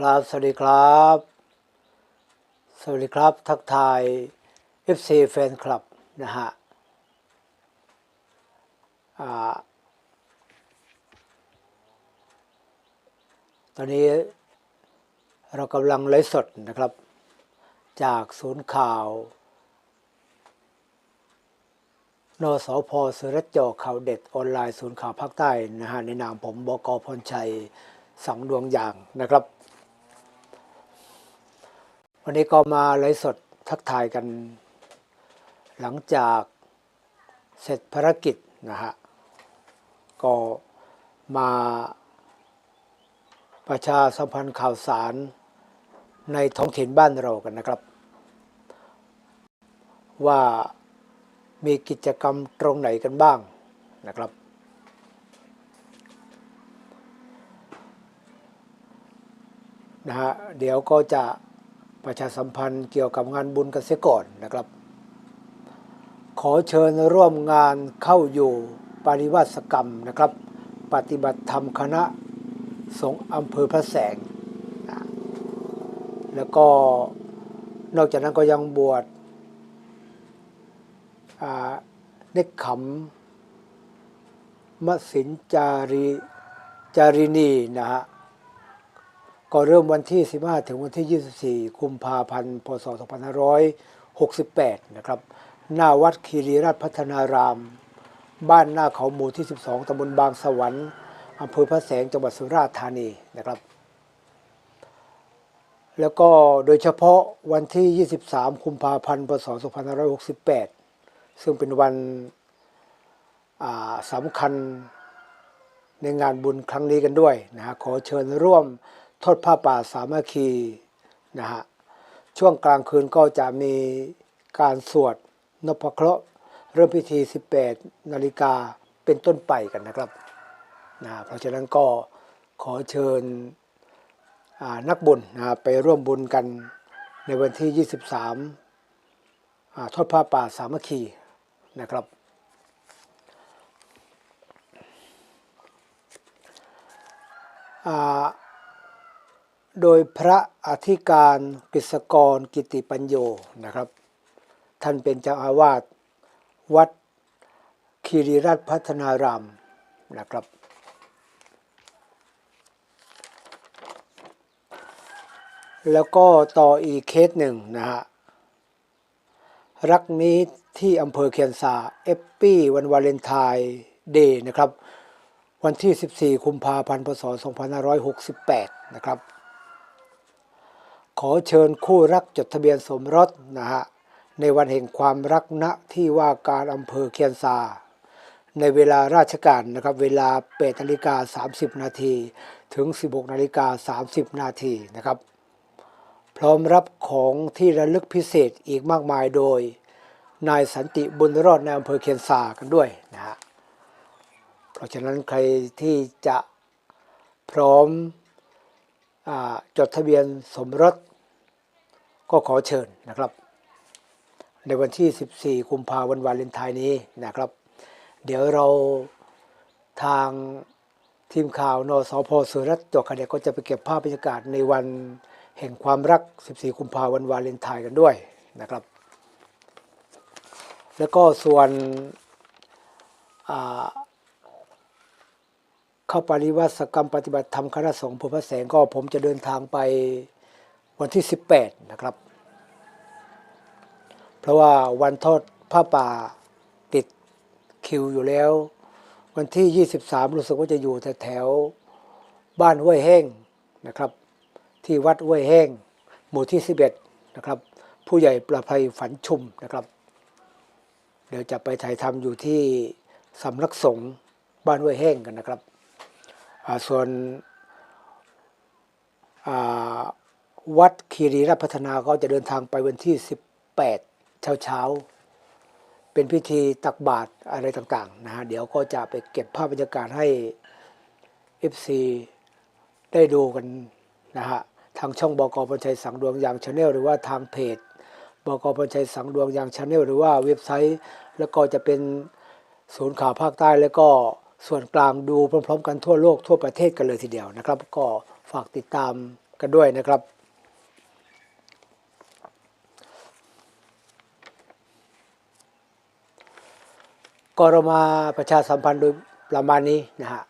ครับ สวัสดีครับ สวัสดีครับ ทักทาย FC แฟนคลับนะฮะอตอนนี้เรากำลังไลฟ์สดนะครับ จากศูนย์ข่าวนสพสุรจอข่าวเด็ดออนไลน์ศูนย์ข่าวภาคใต้นะฮะในนามผมบกพรชัยสังดวงอย่างนะครับ วันนี้ก็มาไลฟ์สดทักทายกัน หลังจากเสร็จภารกิจนะฮะก็มาประชาสัมพันธ์ข่าวสารในท้องถิ่นบ้านเรากันนะครับ ว่ามีกิจกรรมตรงไหนกันบ้างนะครับ นะฮะเดี๋ยวก็จะ ประชาสัมพันธ์เกี่ยวกับงานบุญกันเสียก่อนนะครับ ขอเชิญร่วมงานเข้าอยู่ปริวัติกรรมนะครับ ปฏิบัติธรรมคณะสงฆ์อำเภอพระแสงนะแล้วก็นอกจากนั้นก็ยังบวชเนกขำมสินจารีจารินีนะฮะ ก็เริ่มวันที่ 15 ถึงวันที่ 24 กุมภาพันธ์ พศ 2568 นะครับ หน้าวัดคีรีราชพัฒนาราม บ้านหน้าเขาหมู่ที่ 12 ตำบลบางสวรรค์อำเภอพระแสง จังหวัดสุราษฎร์ธานีนะครับ แล้วก็โดยเฉพาะวันที่ 23 กุมภาพันธ์ พศ 2568 ซึ่งเป็นวันสำคัญในงานบุญครั้งนี้กันด้วยนะฮะขอเชิญร่วม ทอดผ้าป่าสามัคคีนะฮะช่วงกลางคืนก็จะมีการสวดนพเคราะห์เริ่มพิธี 18 นาฬิกาเป็นต้นไปกันนะครับนะเพราะฉะนั้นก็ขอเชิญนักบุญนะไปร่วมบุญกันในวันที่ 23อ่าทอดผ้าป่าสามัคคีนะครับ อ่า โดยพระอธิการกฤษกรกิติปัญโยนะครับ ท่านเป็นเจ้าอาวาสวัดคีรีราชพัฒนารามนะครับ แล้วก็ต่ออีกเคสหนึ่งนะฮะรักนี้ที่อำเภอเคียนซาเอปปี้วันวาเลนไทน์เดย์นะครับ วันที่ 14 คุมภาพันธ์พศ2568 นะครับ ขอเชิญคู่รักจดทะเบียนสมรสนะฮะในวันแห่งความรักณที่ว่าการอำเภอเคียนซา ในเวลาราชการนะครับเวลา8นาฬิกา30 นาทีถึง 16นาฬิกา30 นาทีนะครับ พร้อมรับของที่ระลึกพิเศษอีกมากมายโดย นายสันติบุญรอดในอำเภอเคียนซากันด้วยนะฮะเพราะฉะนั้นใครที่จะพร้อม จดทะเบียนสมรสก็ขอเชิญนะครับ ในวันที่ 14 กุมภาพันธ์วันวาเลนไทน์นี้นะครับ เดี๋ยวเราทางทีมข่าวนสพสุรัตน์จกกระเดกก็จะไปเก็บภาพบรรยากาศในวันแห่งความรัก 14 กุมภาพันธ์วันวาเลนไทน์กันด้วยนะครับ แล้วก็ส่วนอ่า เข้าปริวัติกรรมปฏิบัติธรรมคณะสงฆ์พุทธแสงก็ผมจะเดินทางไปวันที่ 18 นะครับ เพราะว่าวันทอดผ้าป่าติดคิวอยู่แล้ว วันที่ 23 รู้สึกว่าจะอยู่แถวๆบ้านห้วยแห้งนะครับ ที่วัดห้วยแห้ง หมู่ที่ 11 นะครับ ผู้ใหญ่ประภัยฝันชุมนะครับ เดี๋ยวจะไปถ่ายทำอยู่ที่สำนักสงฆ์บ้านห้วยแห้งกันนะครับ ส่วนวัดคีรีราชพัฒนาก็จะเดินทางไปวันที่ 18 เช้าเช้าๆเป็นพิธีตักบาตรอะไรต่างๆนะฮะเดี๋ยวก็จะไปเก็บภาพบรรยากาศให้ FC ได้ดูกันนะฮะทางช่องบกปัญชัยสังดวงยางชาแนลหรือว่าทางเพจบกปัญชัยสังดวงยางชาแนลหรือว่าเว็บไซต์ แล้วก็จะเป็นศูนย์ข่าวภาคใต้แล้วก็ ส่วนกลางดูพร้อม ๆ กันทั่วโลกทั่วประเทศกันเลยทีเดียวนะครับ ก็ฝากติดตามกันด้วยนะครับก็เรามาประชาสัมพันธ์โดยประมาณนี้นะฮะ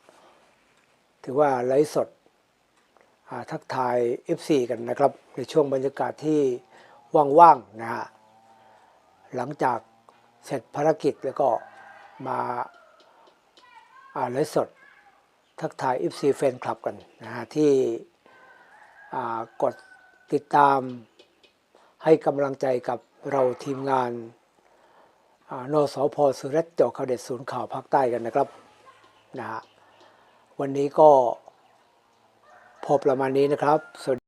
ถือว่าไลฟ์สดทักทาย FC กันนะครับ ในช่วงบรรยากาศที่ว่างๆนะฮะหลังจากเสร็จภารกิจแล้วก็มา ไลฟ์สด ทักทายอ FC แฟนคลับกันนะฮะที่กดติดตามให้กำลังใจกับเราทีมงานอ่านสพสุรัตจาะข่าวเด็ดศูนย์ข่าวภาคใต้กันนะครับนะฮะวันนี้ก็พอประมาณนี้นะครับ สวัสดี